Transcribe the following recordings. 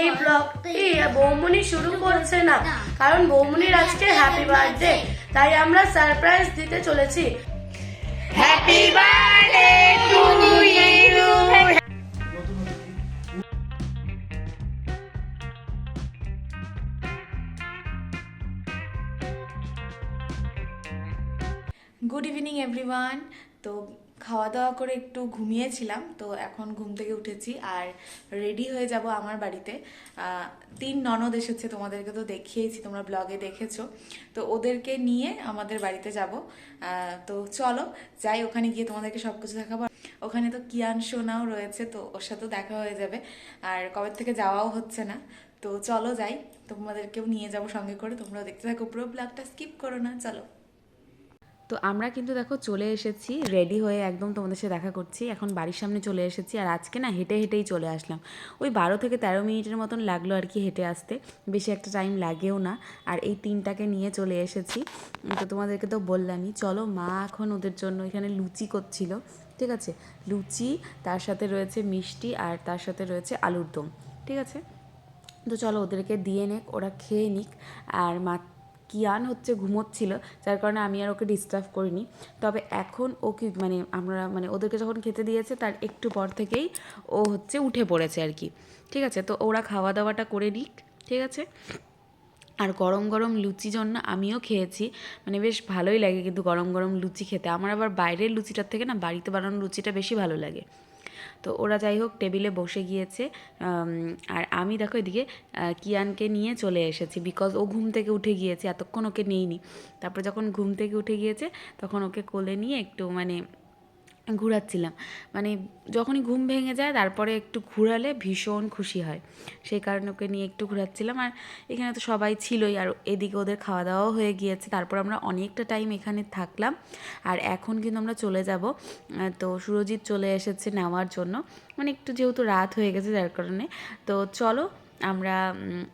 এই ব্লগটি বৌমনি শুরু করছে না। কারণ বৌমনির আজকে হ্যাপি বার্থডে তাই আমরা সারপ্রাইজ দিতে চলেছি। Happy birthday to you good evening everyone তো খাওয়া দাওয়া করে একটু ঘুমিয়েছিলাম, তো এখন ঘুম থেকে উঠেছি আর রেডি হয়ে যাব আমার বাড়িতে। তিন ননদ এসেছে, তোমাদেরকে তো দেখিয়েছি, তোমরা ব্লগে দেখেছ। তো ওদেরকে নিয়ে আমাদের বাড়িতে যাব। তো চলো, যাই ওখানে গিয়ে তোমাদেরকে সব কিছু দেখাবো। ওখানে তো কিয়ান সোনাও রয়েছে, তো ওর সাথেও দেখা হয়ে যাবে। আর কবে থেকে যাওয়াও হচ্ছে না। তো চলো যাই, তোমাদেরকেও নিয়ে যাব সঙ্গে করে। তোমরাও দেখতে থাকো, পুরো ব্লগটা স্কিপ করো না, চলো। তো আমরা কিন্তু দেখো চলে এসেছি রেডি হয়ে একদম তোমাদের সাথে দেখা করছি। এখন বাড়ির সামনে চলে এসেছি আর আজকে না হেঁটে হেঁটেই চলে আসলাম। ওই বারো থেকে তেরো মিনিটের মতন লাগল আর কি হেঁটে আসতে। বেশি একটা টাইম লাগেও না। আর এই তিনটাকে নিয়ে চলে এসেছি। তো তোমাদেরকে তো বললামই, চলো মা এখন ওদের জন্য এখানে লুচি করছিল, ঠিক আছে? লুচি, তার সাথে রয়েছে মিষ্টি আর তার সাথে রয়েছে আলুর দম, ঠিক আছে? তো চলো ওদেরকে দিয়ে নেক, ওরা খেয়ে নিক। আর মা কিয়ান হচ্ছে ঘুমোচ্ছিল, যার কারণে আমি আর ওকে ডিস্টার্ব করিনি। তবে এখন ও কি মানে আমরা মানে ওদেরকে যখন খেতে দিয়েছে, তার একটু পর থেকেই ও হচ্ছে উঠে পড়েছে আর কি। ঠিক আছে? তো ওরা খাওয়া দাওয়াটা করে নিক, ঠিক আছে? আর গরম গরম লুচি জন্য আমিও খেয়েছি। মানে বেশ ভালোই লাগে কিন্তু গরম গরম লুচি খেতে। আমার আবার বাইরের লুচিটার থেকে না, বাড়িতে বানানো লুচিটা বেশি ভালো লাগে। তো ওরা যাই হোক টেবিলে বসে গিয়েছে আর আমি দেখো এদিকে কিয়ানকে নিয়ে চলে এসেছি বিকজ ও ঘুম থেকে উঠে গিয়েছে, এতক্ষণ ওকে নেইনি। তারপর যখন ঘুম থেকে উঠে গিয়েছে, তখন ওকে কোলে নিয়ে একটু মানে ঘোরাচ্ছিলাম। মানে যখনই ঘুম ভেঙে যায়, তারপরে একটু ঘুরালে ভীষণ খুশি হয়। সেই কারণে ওকে নিয়ে একটু ঘোরাচ্ছিলাম। আর এখানে তো সবাই ছিলই, আর এদিকে ওদের খাওয়া দাওয়াও হয়ে গিয়েছে। তারপর আমরা অনেকটা টাইম এখানে থাকলাম। আর এখন কিন্তু আমরা চলে যাব। তো সুরজিৎ চলে এসেছে নেওয়ার জন্য। মানে একটু যেহেতু রাত হয়ে গেছে, যার কারণে। তো চলো আমরা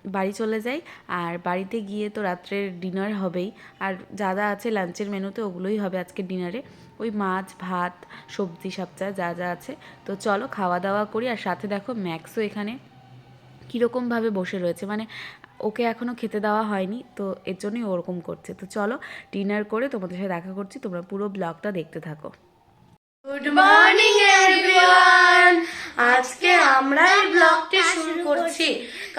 বাড়ি চলে যাই। আর বাড়িতে গিয়ে তো রাত্রের ডিনার হবেই। আর যা যা আছে লাঞ্চের মেনুতে ওগুলোই হবে আজকে ডিনারে ওই মাছ, ভাত, সবজি, সবচা যা যা আছে। তো চলো খাওয়া দাওয়া করি। আর সাথে দেখো ম্যাক্সও এখানে কীরকমভাবে বসে রয়েছে। মানে ওকে এখনও খেতে দেওয়া হয়নি, তো এর জন্যই ওরকম করছে। তো চলো ডিনার করে তোমাদের সাথে দেখা করছি। তোমরা পুরো ব্লগটা দেখতে থাকো। গুড মর্নিং এভরিওয়ান আজকে আমরা এই ব্লগটি শুরু করছি।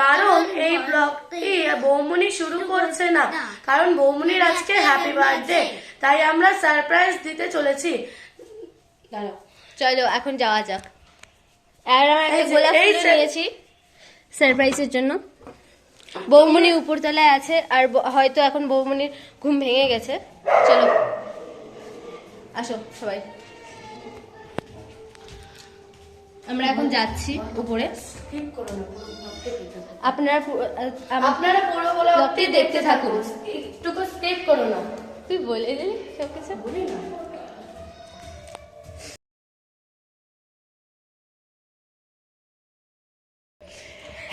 কারণ এই ব্লগটি বৌমনি শুরু করছে না। কারণ বৌমনির আজকে হ্যাপি বার্থডে তাই আমরা সারপ্রাইজ দিতে চলেছি। চলো এখন যাওয়া যাক। আর আমরা একটা গোলাপ এই নিয়েছি সারপ্রাইজের জন্য। বৌমনি উপরতলায় আছে আর হয়তো এখন বৌমনির ঘুম ভেঙে গেছে। চলো আসো সবাই। আমরা এখন যাচ্ছি উপরে। আপনারা আপনারা পুরো ব্লগটি দেখতে থাকুন। একটুকু স্কিপ করো না। তুই বলে দিলি সবকিছু?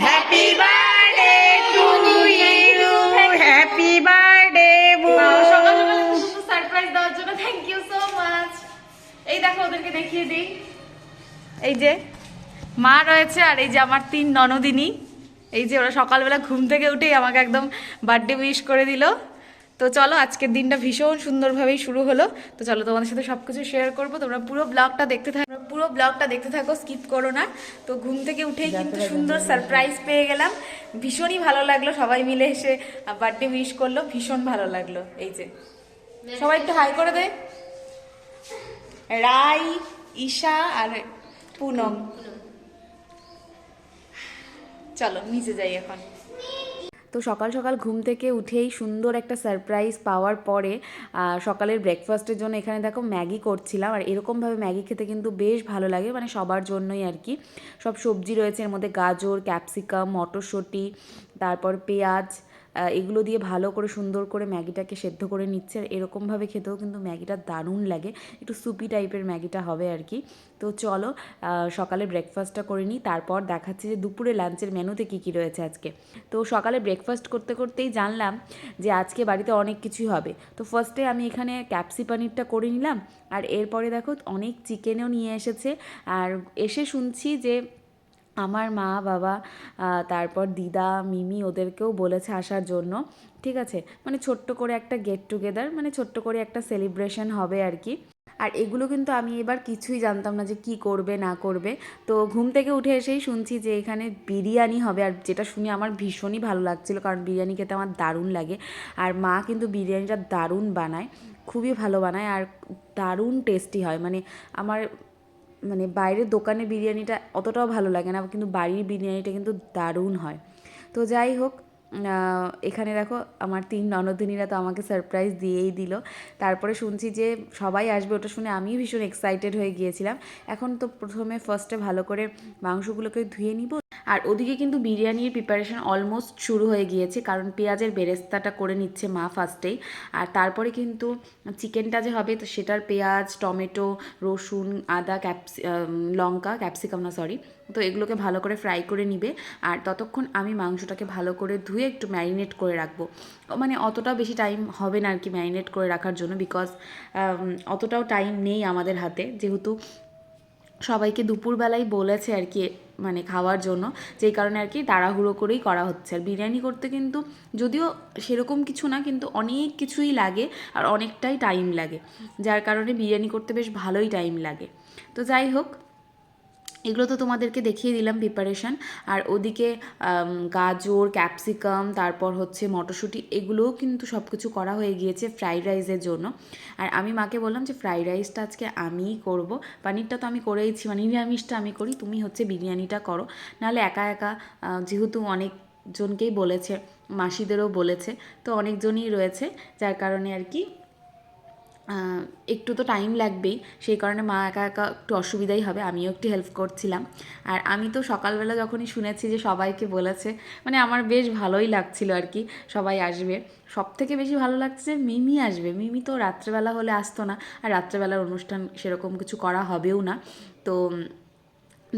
Happy birthday to you happy birthday সকাল সকাল সারপ্রাইজ দেওয়ার জন্য থ্যাংক ইউ সো মাচ এই দেখো ওদেরকে দেখিয়ে দিই। এই যে মা রয়েছে আর এই যে আমার তিন ননদিনী। এই যে ওরা সকালবেলা ঘুম থেকে উঠেই আমাকে একদম বার্থডে উইশ করে দিল। তো চলো আজকের দিনটা ভীষণ সুন্দরভাবেই শুরু হলো। তো চলো তোমাদের সাথে সব কিছু শেয়ার করব। তোমরা পুরো ব্লগটা দেখতে থাকো পুরো ব্লগটা দেখতে থাকো স্কিপ করো না। তো ঘুম থেকে উঠেই কিন্তু সুন্দর সারপ্রাইজ পেয়ে গেলাম। ভীষণই ভালো লাগল সবাই মিলে এসে বার্থডে উইশ করল। ভীষণ ভালো লাগল এই যে। সবাই একটু হাই করে দে। রাই ঈশা আর পুনম। চলো নিচে যাই এখন। তো সকাল সকাল ঘুম থেকে উঠেই সুন্দর একটা সারপ্রাইজ পাওয়ার পরে সকালের ব্রেকফাস্টের জন্য এখানে দেখো ম্যাগি করছিলাম। আর এরকমভাবে ম্যাগি খেতে কিন্তু বেশ ভালো লাগে মানে সবার জন্যই আর কি। সব সবজি রয়েছে, এর মধ্যে গাজর ক্যাপসিকাম মটরশুঁটি, তারপর পেঁয়াজ এগুলো দিয়ে ভালো করে সুন্দর করে ম্যাগিটাকে সেদ্ধ করে নিচ্ছে। আর এরকমভাবে খেতেও কিন্তু ম্যাগিটা দারুণ লাগে। একটু সুপি টাইপের ম্যাগিটা হবে আর কি। তো চলো সকালে ব্রেকফাস্টটা করে নিই। তারপর দেখাচ্ছি যে দুপুরে লাঞ্চের মেনুতে কী কী রয়েছে আজকে। তো সকালে ব্রেকফাস্ট করতে করতেই জানলাম যে আজকে বাড়িতে অনেক কিছুই হবে। তো ফার্স্টে আমি এখানে ক্যাপসি পানিরটা করে নিলাম। আর এরপরে দেখো, অনেক চিকেনও নিয়ে এসেছে। আর এসে শুনছি যে আমার মা, বাবা তারপর দিদা, মিমি ওদেরকেও বলেছে আসার জন্য। ঠিক আছে? মানে ছোট্ট করে একটা গেট টুগেদার মানে ছোট্ট করে একটা সেলিব্রেশন হবে আর কি। আর এগুলো কিন্তু আমি এবার কিছুই জানতাম না যে কি করবে, না করবে। তো ঘুম থেকে উঠে এসেই শুনছি যে এখানে বিরিয়ানি হবে। আর যেটা শুনে আমার ভীষণই ভালো লাগছিল, কারণ বিরিয়ানি খেতে আমার দারুণ লাগে। আর মা কিন্তু বিরিয়ানিটা দারুণ বানায়, খুবই ভালো বানায়। আর দারুণ টেস্টি হয়। মানে আমার মানে বাইরের দোকানে বিরিয়ানিটা অতটাও ভালো লাগে না, কিন্তু বাড়ির বিরিয়ানিটা কিন্তু দারুণ হয়। তো যাই হোক এখানে দেখো আমার তিন ননদিনীরা তো আমাকে সারপ্রাইজ দিয়েই দিল। তারপরে শুনছি যে সবাই আসবে ওটা শুনে আমিও ভীষণ এক্সাইটেড হয়ে গিয়েছিলাম। এখন তো প্রথমে ফার্স্টে ভালো করে মাংসগুলোকে ধুয়ে নিব। আর ওদিকে কিন্তু বিরিয়ানির প্রিপারেশন অলমোস্ট শুরু হয়ে গিয়েছে, কারণ পেঁয়াজের বেরেস্তাটা করে নিচ্ছে মা ফার্স্টেই আর তারপরে কিন্তু চিকেনটা যে হবে, তো সেটার পেঁয়াজ, টমেটো, রসুন, আদা, ক্যাপসি লঙ্কা ক্যাপসিকাম না সরি তো এগুলোকে ভালো করে ফ্রাই করে নিবে। আর ততক্ষণ আমি মাংসটাকে ভালো করে ধুয়ে একটু ম্যারিনেট করে রাখব। মানে অতটাও বেশি টাইম হবে না আর কি ম্যারিনেট করে রাখার জন্য বিকজ অতটাও টাইম নেই আমাদের হাতে। যেহেতু সবাইকে দুপুরবেলায় বলেছে আর কি মানে খাওয়ার জন্য, যেই কারণে আর কি তাড়াহুড়ো করেই করা হচ্ছে। আর বিরিয়ানি করতে কিন্তু যদিও সেরকম কিছু না, কিন্তু অনেক কিছুই লাগে আর অনেকটাই টাইম লাগে। যার কারণে বিরিয়ানি করতে বেশ ভালোই টাইম লাগে। তো যাই হোক এগুলো তো তোমাদেরকে দেখিয়ে দিলাম প্রিপারেশন আর ওদিকে গাজর ক্যাপসিকাম তারপর হচ্ছে মটরশুঁটি, এগুলোও কিন্তু সব কিছু করা হয়ে গিয়েছে ফ্রাইড রাইসের জন্য। আর আমি মাকে বললাম যে ফ্রাইড রাইসটা আজকে আমিই করব। পানিরটা তো আমি করেইছি মানে নিরামিষটা আমি করি, তুমি হচ্ছে বিরিয়ানিটা করো। নাহলে একা একা যেহেতু অনেকজনকেই বলেছে, মাসিদেরও বলেছে, তো অনেকজনই রয়েছে, যার কারণে আর কি একটু তো টাইম লাগবেই। সেই কারণে মা একা একা একটু অসুবিধাই হবে। আমিও একটু হেল্প করছিলাম। আর আমি তো সকালবেলা যখনই শুনেছি যে সবাইকে বলেছে মানে আমার বেশ ভালোই লাগছিল আর কি, সবাই আসবে। সব থেকে বেশি ভালো লাগছে মিমি আসবে। মিমি তো রাত্রেবেলা হলে আসতো না। আর রাত্রেবেলার অনুষ্ঠান সেরকম কিছু করা হবেও না। তো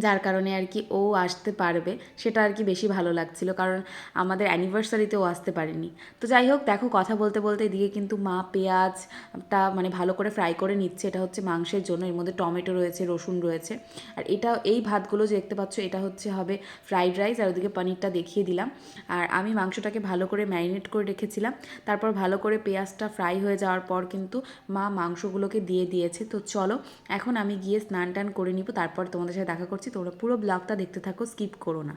যার কারণে আর কি ও আসতে পারবে, সেটা আর কি বেশি ভালো লাগছিল। কারণ আমাদের অ্যানিভার্সারিতে ও আসতে পারেনি। তো যাই হোক, দেখো কথা বলতে বলতে এদিকে কিন্তু মা পেঁয়াজটা মানে ভালো করে ফ্রাই করে নিচ্ছে। এটা হচ্ছে মাংসের জন্য, এর মধ্যে টমেটো রয়েছে, রসুন রয়েছে। আর এটা, এই ভাতগুলো যে দেখতে পাচ্ছ, এটা হচ্ছে হবে ফ্রাইড রাইস আর ওদিকে পনিরটা দেখিয়ে দিলাম। আর আমি মাংসটাকে ভালো করে ম্যারিনেট করে রেখেছিলাম। তারপর ভালো করে পেঁয়াজটা ফ্রাই হয়ে যাওয়ার পর কিন্তু মা মাংসগুলোকে দিয়ে দিয়েছে। তো চলো, এখন আমি গিয়ে স্নান টান করে নিব। তারপর তোমাদের সাথে দেখা করছি, তোমরা পুরো ব্লগটা দেখতে থাকো স্কিপ করো না।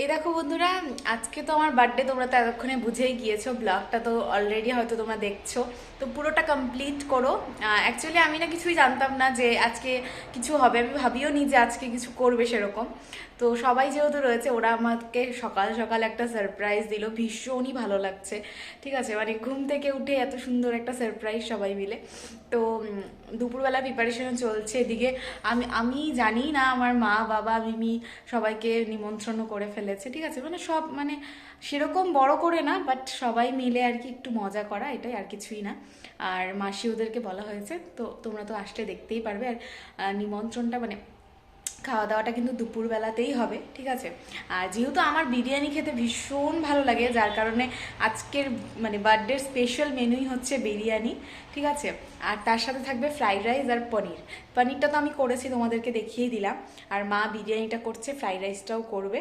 এই দেখো বন্ধুরা, আজকে তো আমার বার্থডে তোমরা তো এতক্ষণে বুঝেই গিয়েছো ব্লগটা তো অলরেডি হয়তো তোমরা দেখছ। তো পুরোটা কমপ্লিট করো। অ্যাকচুয়ালি আমি না কিছুই জানতাম না যে আজকে কিছু হবে, আমি ভাবিও নি যে আজকে কিছু করবে সেরকম। তো সবাই যেহেতু রয়েছে, ওরা আমাকে সকাল সকাল একটা সারপ্রাইজ দিল। ভীষণই ভালো লাগছে। ঠিক আছে মানে ঘুম থেকে উঠে এত সুন্দর একটা সারপ্রাইজ সবাই মিলে। তো দুপুরবেলা প্রিপারেশন চলছে এদিকে। আমি আমি জানি না আমার মা, বাবা, মিমি সবাইকে নিমন্ত্রণ করে ফেলেছে। ঠিক আছে মানে সব মানে সেরকম বড় করে না বাট সবাই মিলে আর কি একটু মজা করা, এটাই আর কিছুই না। আর মাসি ওদেরকে বলা হয়েছে, তো তোমরা তো আসলে দেখতেই পারবে। আর নিমন্ত্রণটা মানে খাওয়া দাওয়াটা কিন্তু দুপুরবেলাতেই হবে, ঠিক আছে? আর যেহেতু আমার বিরিয়ানি খেতে ভীষণ ভালো লাগে, যার কারণে আজকের মানে বার্থডের স্পেশাল মেনুই হচ্ছে বিরিয়ানি, ঠিক আছে? আর তার সাথে থাকবে ফ্রাইড রাইস আর পনির। পনিরটা তো আমি করেছি, তোমাদেরকে দেখিয়েই দিলাম। আর মা বিরিয়ানিটা করছে, ফ্রাইড রাইসটাও করবে।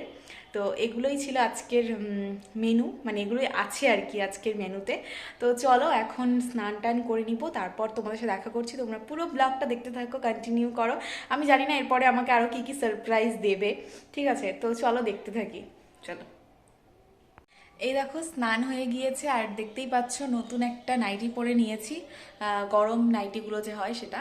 তো এগুলোই ছিল আজকের মেনু মানে এগুলোই আছে আর কি আজকের মেনুতে তো চলো এখন স্নান টান করে নিব, তারপর তোমাদের সাথে দেখা করছি। তোমরা পুরো ব্লগটা দেখতে থাকো কন্টিনিউ করো। আমি জানি না এরপরে আমাকে আরও কী কী সারপ্রাইজ দেবে। ঠিক আছে, তো চলো দেখতে থাকি। চলো। এই দেখো, স্নান হয়ে গিয়েছে, আর দেখতেই পাচ্ছ নতুন একটা নাইটি পরে নিয়েছি। গরম নাইটিগুলো যে হয় সেটা।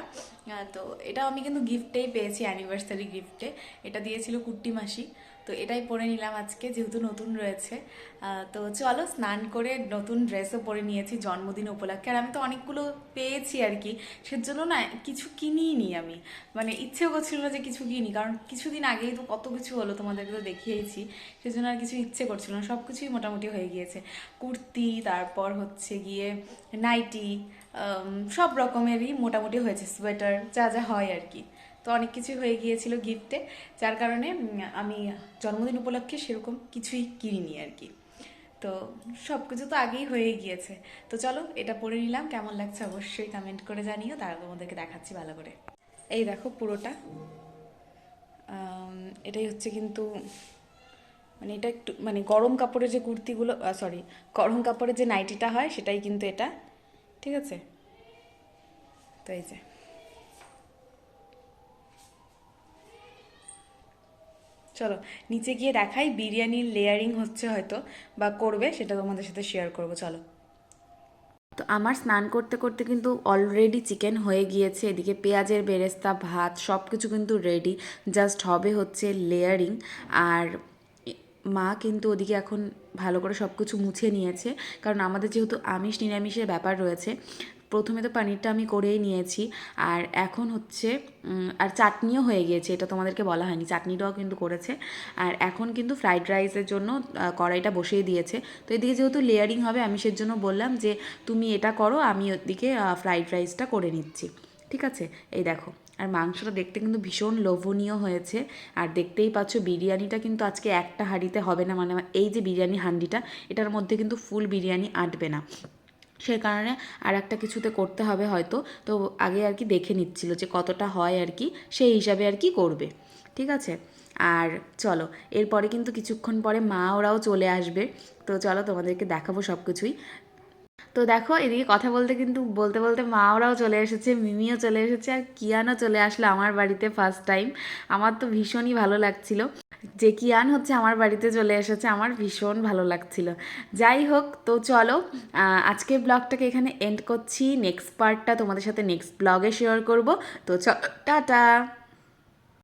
তো এটা আমি কিন্তু গিফটেই পেয়েছি অ্যানিভার্সারি গিফটে এটা দিয়েছিল কুট্টি মাসি। তো এটাই পরে নিলাম আজকে, যেহেতু নতুন রয়েছে। তো চলো স্নান করে নতুন ড্রেসও পরে নিয়েছি জন্মদিন উপলক্ষে। আর আমি তো অনেকগুলো পেয়েছি আর কি। সেজন্য না কিছু কিনিই নি আমি। মানে ইচ্ছেও করছিল না যে কিছু কিনি, কারণ কিছুদিন আগেই তো কত কিছু হলো তোমাদেরকে তো দেখিয়েছি। সেজন্য আর কিছু ইচ্ছে করছিল না সব কিছুই মোটামুটি হয়ে গিয়েছে। কুর্তি, তারপর হচ্ছে গিয়ে নাইটি সব রকমেরই মোটামুটি হয়েছে, সোয়েটার, যা যা হয় আর কি। তো অনেক কিছুই হয়ে গিয়েছিল গিফটে যার কারণে আমি জন্মদিন উপলক্ষে সেরকম কিছুই কিনিনি আর কি। তো সব কিছু তো আগেই হয়ে গিয়েছে। তো চলো, এটা পরে নিলাম। কেমন লাগছে অবশ্যই কমেন্ট করে জানিও। তারপর তোমাদেরকে দেখাচ্ছি ভালো করে। এই দেখো পুরোটা। এটাই হচ্ছে কিন্তু মানে এটা একটু মানে গরম কাপড়ের যে কুর্তিগুলো সরি গরম কাপড়ের যে নাইটিটা হয়, সেটাই কিন্তু এটা। ঠিক আছে? তো এই যে। চলো, নিচে গিয়ে দেখাই বিরিয়ানির লেয়ারিং হচ্ছে হয়তো বা করবে, সেটা তোমাদের সাথে শেয়ার করব, চলো। তো আমার স্নান করতে করতে কিন্তু অলরেডি চিকেন হয়ে গিয়েছে, এদিকে পেঁয়াজের বেরেস্তা, ভাত সব কিছু কিন্তু রেডি জাস্ট হবে হচ্ছে লেয়ারিং আর মা কিন্তু ওদিকে এখন ভালো করে সব কিছু মুছে নিয়েছে, কারণ আমাদের যেহেতু আমিষ, নিরামিষের ব্যাপার রয়েছে প্রথমে তো পানিরটা আমি করেই নিয়েছি। আর এখন হচ্ছে আর চাটনিও হয়ে গিয়েছে, এটা তোমাদেরকে বলা হয়নি, চাটনিটাও কিন্তু করেছে। আর এখন কিন্তু ফ্রাইড রাইসের জন্য কড়াইটা বসিয়ে দিয়েছে। তো এদিকে যেহেতু লেয়ারিং হবে, আমি সের জন্য বললাম যে, তুমি এটা করো, আমি ওদিকে ফ্রাইড রাইসটা করে নিচ্ছি। ঠিক আছে? এই দেখো, আর মাংসটা দেখতে কিন্তু ভীষণ লোভনীয় হয়েছে। আর দেখতেই পাচ্ছ, বিরিয়ানিটা কিন্তু আজকে একটা হাঁড়িতে হবে না মানে এই যে বিরিয়ানি হান্ডিটা এটার মধ্যে কিন্তু ফুল বিরিয়ানি আঁটবে না। সে কারণে আর একটা কিছুতে করতে হবে হয়তো। তো আগে আর কি দেখে নিচ্ছিল যে কতটা হয় আর কি, সেই হিসাবে আর কি করবে। ঠিক আছে? আর চলো, এরপরে কিন্তু কিছুক্ষণ পরে মা ওরাও চলে আসবে। তো চলো তোমাদেরকে দেখাবো সব কিছুই তো দেখো, এদিকে কথা বলতে কিন্তু, বলতে বলতে মা ওরাও চলে এসেছে, মিমিও চলে এসেছে আর কিয়ানও চলে আসলো আমার বাড়িতে ফার্স্ট টাইম আমার তো ভীষণই ভালো লাগছিল। যে কিয়ান হচ্ছে আমার বাড়িতে চলে এসেছে, আমার ভীষণ ভালো লাগছিল। যাই হোক, তো চলো আজকের ব্লগটাকে এখানে এন্ড করছি। নেক্সট পার্টটা তোমাদের সাথে নেক্সট ব্লগে শেয়ার করব। তো চ টাটা!